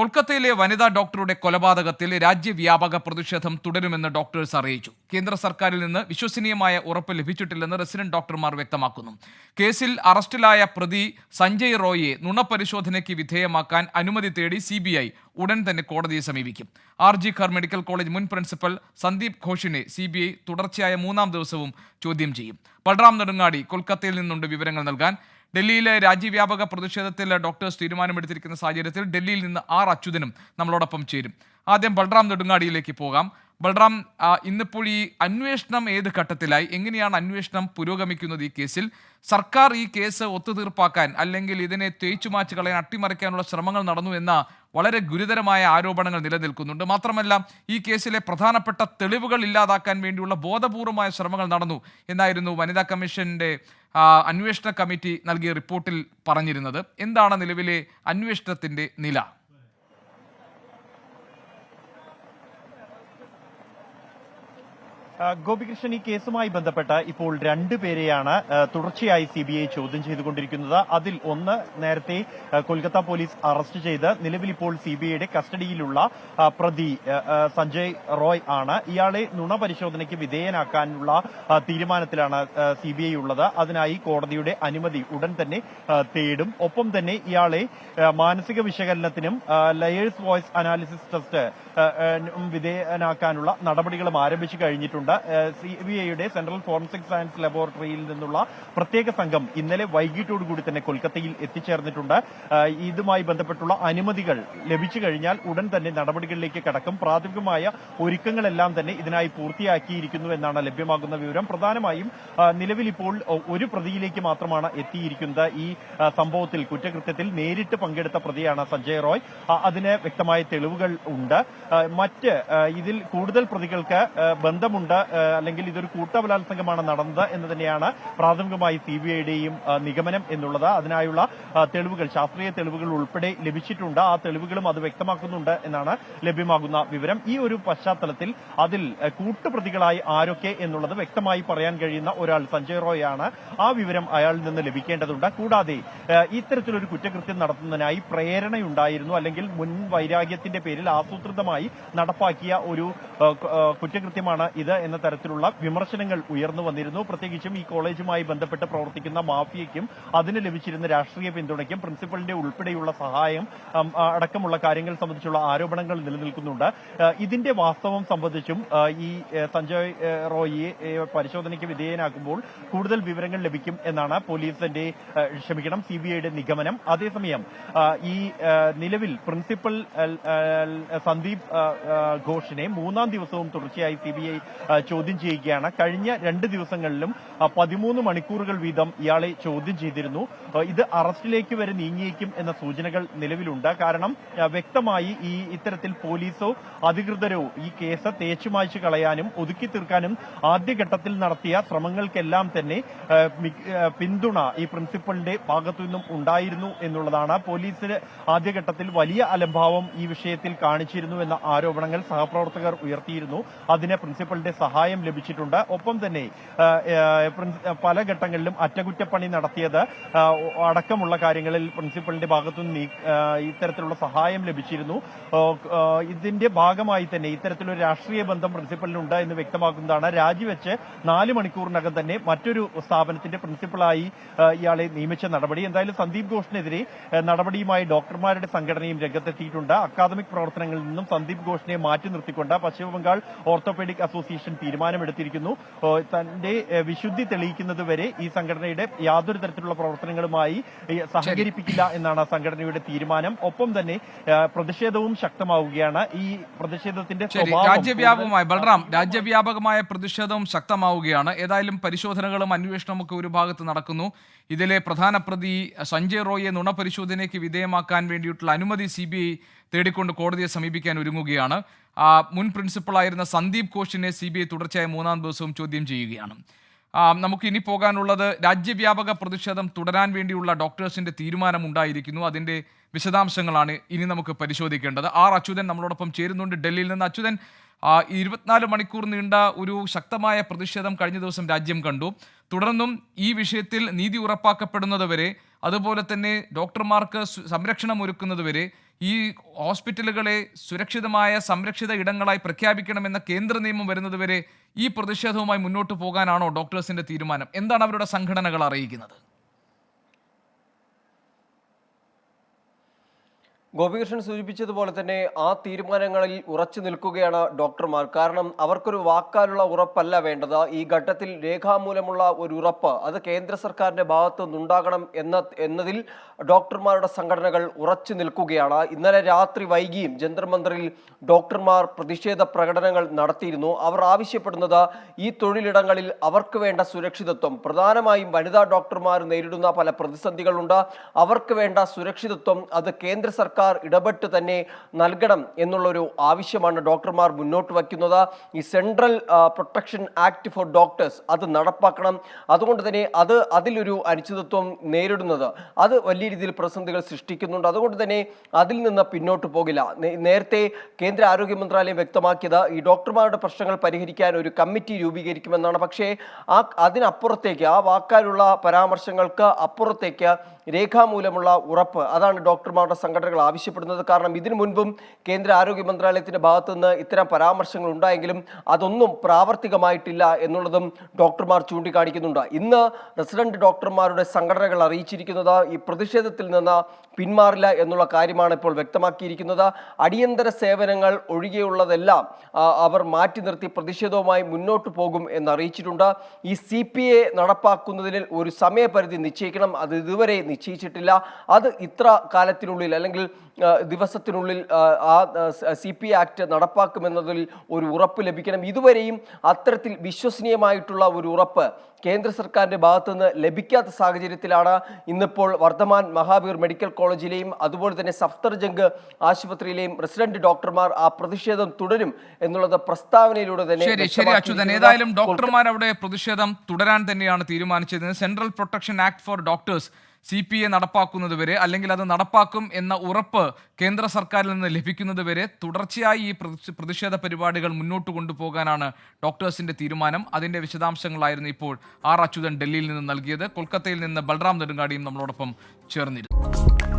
കൊൽക്കത്തയിലെ വനിതാ ഡോക്ടറുടെ കൊലപാതകത്തിൽ രാജ്യവ്യാപക പ്രതിഷേധം തുടരുമെന്ന് ഡോക്ടേഴ്സ് അറിയിച്ചു. കേന്ദ്ര സർക്കാരിൽ നിന്ന് വിശ്വസനീയമായ ഉറപ്പ് ലഭിച്ചിട്ടില്ലെന്ന് റെസിഡന്റ് ഡോക്ടർമാർ വ്യക്തമാക്കുന്നു. കേസിൽ അറസ്റ്റിലായ പ്രതി സഞ്ജയ് റോയിയെ നുണപരിശോധനയ്ക്ക് വിധേയമാക്കാൻ അനുമതി തേടി സി ഉടൻ തന്നെ കോടതിയെ സമീപിക്കും. R G Kar medical college മുൻ പ്രിൻസിപ്പൽ സന്ദീപ് ഘോഷിനെ സി ബി ഐ തുടർച്ചയായ മൂന്നാം ദിവസവും ചോദ്യം ചെയ്യും. ബൽറാം നെടുങ്ങാടി കൊൽക്കത്തയിൽ നിന്നുണ്ട് വിവരങ്ങൾ നൽകാൻ. ഡൽഹിയിലെ രാജ്യവ്യാപക പ്രതിഷേധത്തിൽ ഡോക്ടേഴ്സ് തീരുമാനമെടുത്തിരിക്കുന്ന സാഹചര്യത്തിൽ ഡൽഹിയിൽ നിന്ന് ആർ അച്യുതനും നമ്മളോടൊപ്പം ചേരും. ആദ്യം ബൽറാം നെടുങ്ങാടിയിലേക്ക് പോകാം. ബൽറാം ഇന്നിപ്പോൾ ഈ അന്വേഷണം ഏത് ഘട്ടത്തിലായി? എങ്ങനെയാണ് അന്വേഷണം പുരോഗമിക്കുന്നത് ഈ കേസിൽ? സർക്കാർ ഈ കേസ് ഒത്തുതീർപ്പാക്കാൻ അല്ലെങ്കിൽ ഇതിനെ തേച്ചു തേച്ചുമാച്ച് കളയാൻ അട്ടിമറിക്കാനുള്ള ശ്രമങ്ങൾ നടന്നു എന്ന വളരെ ഗുരുതരമായ ആരോപണങ്ങൾ നിലനിൽക്കുന്നുണ്ട്. മാത്രമല്ല ഈ കേസിലെ പ്രധാനപ്പെട്ട തെളിവുകൾ ഇല്ലാതാക്കാൻ വേണ്ടിയുള്ള ബോധപൂർവമായ ശ്രമങ്ങൾ നടന്നു എന്നായിരുന്നു വനിതാ കമ്മീഷന്റെ അന്വേഷണ കമ്മിറ്റി നൽകിയ റിപ്പോർട്ടിൽ പറഞ്ഞിരുന്നത്. എന്താണ് നിലവിലെ അന്വേഷണത്തിന്റെ നില? ഗോപികൃഷ്ണൻ ഈ കേസുമായി ബന്ധപ്പെട്ട് ഇപ്പോൾ രണ്ടുപേരെയാണ് പേരെയാണ് തുടർച്ചയായി സി ബി ഐ ചോദ്യം ചെയ്തുകൊണ്ടിരിക്കുന്നത്. അതിൽ ഒന്ന് നേരത്തെ കൊൽക്കത്ത പോലീസ് അറസ്റ്റ് ചെയ്ത് നിലവിൽ ഇപ്പോൾ സി ബി ഐയുടെ കസ്റ്റഡിയിലുള്ള പ്രതി സഞ്ജയ് റോയ് ആണ്. ഇയാളെ നുണ പരിശോധനയ്ക്ക് വിധേയനാക്കാനുള്ള തീരുമാനത്തിലാണ് സി ബി ഐ ഉള്ളത്. അതിനായി കോടതിയുടെ അനുമതി ഉടൻ തന്നെ തേടും. ഒപ്പം തന്നെ ഇയാളെ മാനസിക വിശകലനത്തിനും ലയേഴ്സ് വോയിസ് അനാലിസിസ് ടെസ്റ്റ് വിധേയനാക്കാനുള്ള നടപടികളും ആരംഭിച്ചു കഴിഞ്ഞിട്ടുണ്ട്. സി ബി ഐയുടെ സെൻട്രൽ ഫോറൻസിക് സയൻസ് ലബോറട്ടറിയിൽ നിന്നുള്ള പ്രത്യേക സംഘം ഇന്നലെ വൈകിട്ടോടുകൂടി തന്നെ കൊൽക്കത്തയിൽ എത്തിച്ചേർന്നിട്ടുണ്ട്. ഇതുമായി ബന്ധപ്പെട്ടുള്ള അനുമതികൾ ലഭിച്ചു കഴിഞ്ഞാൽ ഉടൻ തന്നെ നടപടികളിലേക്ക് കടക്കും. പ്രാഥമികമായ ഒരുക്കങ്ങളെല്ലാം തന്നെ ഇതിനായി പൂർത്തിയാക്കിയിരിക്കുന്നു എന്നാണ് ലഭ്യമാകുന്ന വിവരം. പ്രധാനമായും നിലവിൽ ഇപ്പോൾ ഒരു പ്രതിയിലേക്ക് മാത്രമാണ് എത്തിയിരിക്കുന്നത്. ഈ സംഭവത്തിൽ കുറ്റകൃത്യത്തിൽ നേരിട്ട് പങ്കെടുത്ത പ്രതിയാണ് സഞ്ജയ് റോയ്. അതിന് വ്യക്തമായ തെളിവുകൾ ഉണ്ട്. മറ്റ് ഇതിൽ കൂടുതൽ പ്രതികൾക്ക് ബന്ധമുണ്ട് അല്ലെങ്കിൽ ഇതൊരു കൂട്ടബലാത്സംഗമാണ് നടന്നത് എന്ന് തന്നെയാണ് പ്രാഥമികമായി സി ബി ഐയുടെയും നിഗമനം എന്നുള്ളത്. അതിനായുള്ള തെളിവുകൾ ശാസ്ത്രീയ തെളിവുകൾ ഉൾപ്പെടെ ലഭിച്ചിട്ടുണ്ട്. ആ തെളിവുകളും അത് വ്യക്തമാക്കുന്നുണ്ട് എന്നാണ് ലഭ്യമാകുന്ന വിവരം. ഈ ഒരു പശ്ചാത്തലത്തിൽ അതിൽ കൂട്ടുപ്രതികളായി ആരൊക്കെ എന്നുള്ളത് വ്യക്തമായി പറയാൻ കഴിയുന്ന ഒരാൾ സഞ്ജയ് റോയാണ് ആ വിവരം അയാളിൽ നിന്ന് ലഭിക്കേണ്ടതുണ്ട്. കൂടാതെ ഇത്തരത്തിലൊരു കുറ്റകൃത്യം നടത്തുന്നതിനായി പ്രേരണയുണ്ടായിരുന്നു. അല്ലെങ്കിൽ മുൻ വൈരാഗ്യത്തിന്റെ പേരിൽ ആസൂത്രിതമായി നടപ്പാക്കിയ ഒരു കുറ്റകൃത്യമാണ് ഇത് എന്ന തരത്തിലുള്ള വിമർശനങ്ങൾ ഉയർന്നു വന്നിരുന്നു. പ്രത്യേകിച്ചും ഈ കോളേജുമായി ബന്ധപ്പെട്ട് പ്രവർത്തിക്കുന്ന മാഫിയയ്ക്കും അതിന് ലഭിച്ചിരുന്ന രാഷ്ട്രീയ പിന്തുണയ്ക്കും പ്രിൻസിപ്പലിന്റെ ഉൾപ്പെടെയുള്ള സഹായം അടക്കമുള്ള കാര്യങ്ങൾ സംബന്ധിച്ചുള്ള ആരോപണങ്ങൾ നിലനിൽക്കുന്നുണ്ട്. ഇതിന്റെ വാസ്തവം സംബന്ധിച്ചും ഈ സഞ്ജയ് റോയിയെ പരിശോധനയ്ക്ക് വിധേയനാക്കുമ്പോൾ കൂടുതൽ വിവരങ്ങൾ ലഭിക്കും എന്നാണ് പോലീസിന്റെ ക്ഷമിക്കണം സി നിഗമനം. അതേസമയം ഈ നിലവിൽ പ്രിൻസിപ്പൽ സന്ദീപ് ഘോഷിനെ മൂന്നാം ദിവസവും തുടർച്ചയായി സി ബി ഐ ചോദ്യം ചെയ്യുകയാണ്. കഴിഞ്ഞ രണ്ട് ദിവസങ്ങളിലും പതിമൂന്ന് മണിക്കൂറുകൾ വീതം ഇയാളെ ചോദ്യം ചെയ്തിരുന്നു. ഇത് അറസ്റ്റിലേക്ക് വരെ നീങ്ങിയേക്കും എന്ന സൂചനകൾ നിലവിലുണ്ട്. കാരണം വ്യക്തമായി ഈ ഇത്തരത്തിൽ പോലീസോ അധികൃതരോ ഈ കേസ് തേച്ചുമായ്ച്ചു കളയാനും ഒതുക്കി തീർക്കാനും ആദ്യഘട്ടത്തിൽ നടത്തിയ ശ്രമങ്ങൾക്കെല്ലാം തന്നെ പിന്തുണ ഈ പ്രിൻസിപ്പളിന്റെ ഭാഗത്തു നിന്നും ഉണ്ടായിരുന്നു എന്നുള്ളതാണ് പോലീസിന് ആദ്യഘട്ടത്തിൽ വലിയ അലംഭാവം ഈ വിഷയത്തിൽ കാണിച്ചിരുന്നു എന്ന ആരോപണങ്ങൾ സഹപ്രവർത്തകർ ഉയർത്തിയിരുന്നു. അതിനെ പ്രിൻസിപ്പലിന്റെ സഹായം ലഭിച്ചിട്ടുണ്ട്. ഒപ്പം തന്നെ പല ഘട്ടങ്ങളിലും അറ്റകുറ്റപ്പണി നടത്തിയത് അടക്കമുള്ള കാര്യങ്ങളിൽ പ്രിൻസിപ്പലിന്റെ ഭാഗത്തുനിന്ന് ഇത്തരത്തിലുള്ള സഹായം ലഭിച്ചിരുന്നു. ഇതിന്റെ ഭാഗമായി തന്നെ ഇത്തരത്തിലൊരു രാഷ്ട്രീയ ബന്ധം പ്രിൻസിപ്പലിനുണ്ട് എന്ന് വ്യക്തമാക്കുന്നതാണ്. രാജിവെച്ച് നാല് മണിക്കൂറിനകം തന്നെ മറ്റൊരു സ്ഥാപനത്തിന്റെ പ്രിൻസിപ്പളായി ഇയാളെ നിയമിച്ച നടപടി. എന്തായാലും സന്ദീപ് ഘോഷിനെതിരെ നടപടിയുമായി ഡോക്ടർമാരുടെ സംഘടനയും രംഗത്തെത്തിയിട്ടുണ്ട്. അക്കാദമിക് പ്രവർത്തനങ്ങളിൽ നിന്നും സന്ദീപ് ഘോഷിനെ മാറ്റി നിർത്തിക്കൊണ്ട് പശ്ചിമബംഗാൾ ഓർത്തോപെഡിക് അസോസിയേഷൻ തീരുമാനമെടുത്തിരിക്കുന്നു. തന്റെ വിശുദ്ധി തെളിയിക്കുന്നത് വരെ ഈ സംഘടനയുടെ യാതൊരു തരത്തിലുള്ള പ്രവർത്തനങ്ങളുമായി സഹകരിപ്പിക്കില്ല എന്നാണ് സംഘടനയുടെ തീരുമാനം. ഒപ്പം തന്നെ പ്രതിഷേധവും ശക്തമാവുകയാണ്. ഈ പ്രതിഷേധത്തിന്റെ രാജ്യവ്യാപകമായി ബൽറാം രാജ്യവ്യാപകമായ പ്രതിഷേധവും ശക്തമാവുകയാണ്. ഏതായാലും പരിശോധനകളും അന്വേഷണവും ഒക്കെ ഒരു ഭാഗത്ത് നടക്കുന്നു. ഇതിലെ പ്രധാന പ്രതി സഞ്ജയ് റോയിയെ നുണപരിശോധനയ്ക്ക് വിധേയമാക്കാൻ വേണ്ടിയിട്ടുള്ള അനുമതി സി ബി ഐ തേടിക്കൊണ്ട് കോടതിയെ സമീപിക്കാൻ ഒരുങ്ങുകയാണ്. മുൻ പ്രിൻസിപ്പളായിരുന്ന സന്ദീപ് ഘോഷിനെ സി ബി ഐ തുടർച്ചയായ മൂന്നാം ദിവസവും ചോദ്യം ചെയ്യുകയാണ്. നമുക്ക് ഇനി പോകാനുള്ളത് രാജ്യവ്യാപക പ്രതിഷേധം തുടരാൻ വേണ്ടിയുള്ള ഡോക്ടേഴ്സിന്റെ തീരുമാനം ഉണ്ടായിരിക്കുന്നു. അതിന്റെ വിശദാംശങ്ങളാണ് ഇനി നമുക്ക് പരിശോധിക്കേണ്ടത്. ആർ അച്യുതൻ നമ്മളോടൊപ്പം ചേരുന്നുണ്ട് ഡൽഹിയിൽ നിന്ന്. അച്യുതൻ ഇരുപത്തിനാല് മണിക്കൂർ നീണ്ട ഒരു ശക്തമായ പ്രതിഷേധം കഴിഞ്ഞ ദിവസം രാജ്യം കണ്ടു. തുടർന്നും ഈ വിഷയത്തിൽ നീതി ഉറപ്പാക്കപ്പെടുന്നതുവരെ അതുപോലെ തന്നെ ഡോക്ടർമാർക്ക് സംരക്ഷണം ഒരുക്കുന്നതുവരെ ഈ ഹോസ്പിറ്റലുകളെ സുരക്ഷിതമായ സംരക്ഷിത ഇടങ്ങളായി പ്രഖ്യാപിക്കണമെന്ന കേന്ദ്ര നിയമം വരുന്നതുവരെ ഈ പ്രതിഷേധവുമായി മുന്നോട്ട് പോകാനാണോ ഡോക്ടേഴ്സിന്റെ തീരുമാനം? എന്താണ് അവരുടെ സംഘടനകൾ അറിയിക്കുന്നത്? ഗോപികൃഷ്ണൻ സൂചിപ്പിച്ചതുപോലെ തന്നെ ആ തീരുമാനങ്ങളിൽ ഉറച്ചു നിൽക്കുകയാണ് ഡോക്ടർമാർ. കാരണം അവർക്കൊരു വാക്കാലുള്ള ഉറപ്പല്ല വേണ്ടത്. ഈ ഘട്ടത്തിൽ രേഖാമൂലമുള്ള ഒരു ഉറപ്പ് അത് കേന്ദ്ര സർക്കാരിന്റെ ഭാഗത്തു നിന്നുണ്ടാകണം എന്ന എന്നതിൽ ഡോക്ടർമാരുടെ സംഘടനകൾ ഉറച്ചു നിൽക്കുകയാണ്. ഇന്നലെ രാത്രി വൈകിയും ജന്തർ ഡോക്ടർമാർ പ്രതിഷേധ പ്രകടനങ്ങൾ നടത്തിയിരുന്നു. അവർ ആവശ്യപ്പെടുന്നത് ഈ തൊഴിലിടങ്ങളിൽ അവർക്ക് വേണ്ട സുരക്ഷിതത്വം. പ്രധാനമായും വനിതാ ഡോക്ടർമാർ നേരിടുന്ന പല പ്രതിസന്ധികളുണ്ട്. അവർക്ക് വേണ്ട സുരക്ഷിതത്വം അത് കേന്ദ്ര സർക്കാർ ഇടപെട്ട് തന്നെ നൽകണം എന്നുള്ളൊരു ആവശ്യമാണ് ഡോക്ടർമാർ മുന്നോട്ട് വയ്ക്കുന്നത്. ഈ central protection act for doctors അത് നടപ്പാക്കണം. അതുകൊണ്ട് തന്നെ അത് അതിലൊരു അനിശ്ചിതത്വം നേരിടുന്നത്. അത് വലിയ രീതിയിൽ പ്രതിസന്ധികൾ സൃഷ്ടിക്കുന്നുണ്ട്. അതുകൊണ്ട് തന്നെ അതിൽ നിന്ന് പിന്നോട്ട് പോകില്ല. നേരത്തെ കേന്ദ്ര ആരോഗ്യ മന്ത്രാലയം വ്യക്തമാക്കിയത് ഈ ഡോക്ടർമാരുടെ പ്രശ്നങ്ങൾ പരിഹരിക്കാൻ ഒരു കമ്മിറ്റി രൂപീകരിക്കുമെന്നാണ്. പക്ഷേ ആ അതിനപ്പുറത്തേക്ക് ആ വാക്കാലുള്ള പരാമർശങ്ങൾക്ക് അപ്പുറത്തേക്ക് രേഖാമൂലമുള്ള ഉറപ്പ്. അതാണ് ഡോക്ടർമാരുടെ സംഘടനകൾ ആവശ്യപ്പെടുന്നത്. കാരണം ഇതിനു മുൻപും കേന്ദ്ര ആരോഗ്യ മന്ത്രാലയത്തിന്റെ ഭാഗത്തുനിന്ന് ഇത്തരം പരാമർശങ്ങൾ ഉണ്ടായെങ്കിലും അതൊന്നും പ്രാവർത്തികമായിട്ടില്ല എന്നുള്ളതും ഡോക്ടർമാർ ചൂണ്ടിക്കാണിക്കുന്നുണ്ട്. ഇന്ന് റെസിഡന്റ് ഡോക്ടർമാരുടെ സംഘടനകൾ അറിയിച്ചിരിക്കുന്നത് ഈ പ്രതിഷേധത്തിൽ നിന്ന് പിന്മാറില്ല എന്നുള്ള കാര്യമാണ് ഇപ്പോൾ വ്യക്തമാക്കിയിരിക്കുന്നത്. അടിയന്തര സേവനങ്ങൾ ഒഴികെയുള്ളതെല്ലാം അവർ മാറ്റി നിർത്തി പ്രതിഷേധവുമായി മുന്നോട്ട് പോകും എന്നറിയിച്ചിട്ടുണ്ട് ഈ സി പി എ നടപ്പാക്കുന്നതിൽ ഒരു സമയപരിധി നിശ്ചയിക്കണം. അത് ഇതുവരെ നിശ്ചയിച്ചിട്ടില്ല. അത് ഇത്ര കാലത്തിനുള്ളിൽ അല്ലെങ്കിൽ ദിവസത്തിനുള്ളിൽ ആ, സി പി ആക്ട് നടപ്പാക്കുമെന്നതിൽ ഒരു ഉറപ്പ് ലഭിക്കണം. ഇതുവരെയും അത്തരത്തിൽ വിശ്വസനീയമായിട്ടുള്ള ഒരു ഉറപ്പ് കേന്ദ്ര സർക്കാരിന്റെ ഭാഗത്തുനിന്ന് ലഭിക്കാത്ത സാഹചര്യത്തിലാണ് ഇന്നിപ്പോൾ വർദ്ധമാൻ മഹാവീർ മെഡിക്കൽ കോളേജിലെയും അതുപോലെ തന്നെ സഫ്തർ ജംഗ് ആശുപത്രിയിലെയും റെസിഡന്റ് ഡോക്ടർമാർ ആ പ്രതിഷേധം തുടരും എന്നുള്ളത് പ്രസ്താവനയിലൂടെ തന്നെ ശരി ശരി അച്യുതൻ. ഏതായാലും ഡോക്ടർമാർ അവിടെ പ്രതിഷേധം തുടരാൻ തന്നെയാണ് തീരുമാനിച്ചത്. Central protection act for doctors. C P A നടപ്പാക്കുന്നത് വരെ അല്ലെങ്കിൽ അത് നടപ്പാക്കും എന്ന ഉറപ്പ് കേന്ദ്ര സർക്കാരിൽ നിന്ന് ലഭിക്കുന്നത് വരെ തുടർച്ചയായി ഈ പ്രതി- പ്രതിഷേധ പരിപാടികൾ മുന്നോട്ട് കൊണ്ടുപോകാനാണ് ഡോക്ടേഴ്സിന്റെ തീരുമാനം. അതിന്റെ വിശദാംശങ്ങളായിരുന്നു ഇപ്പോൾ ആർ അച്യുതൻ ഡൽഹിയിൽ നിന്ന് നൽകിയത്. കൊൽക്കത്തയിൽ നിന്ന് ബൽറാം നെടുങ്കാടിയും നമ്മളോടൊപ്പം ചേർന്നിരുന്നു.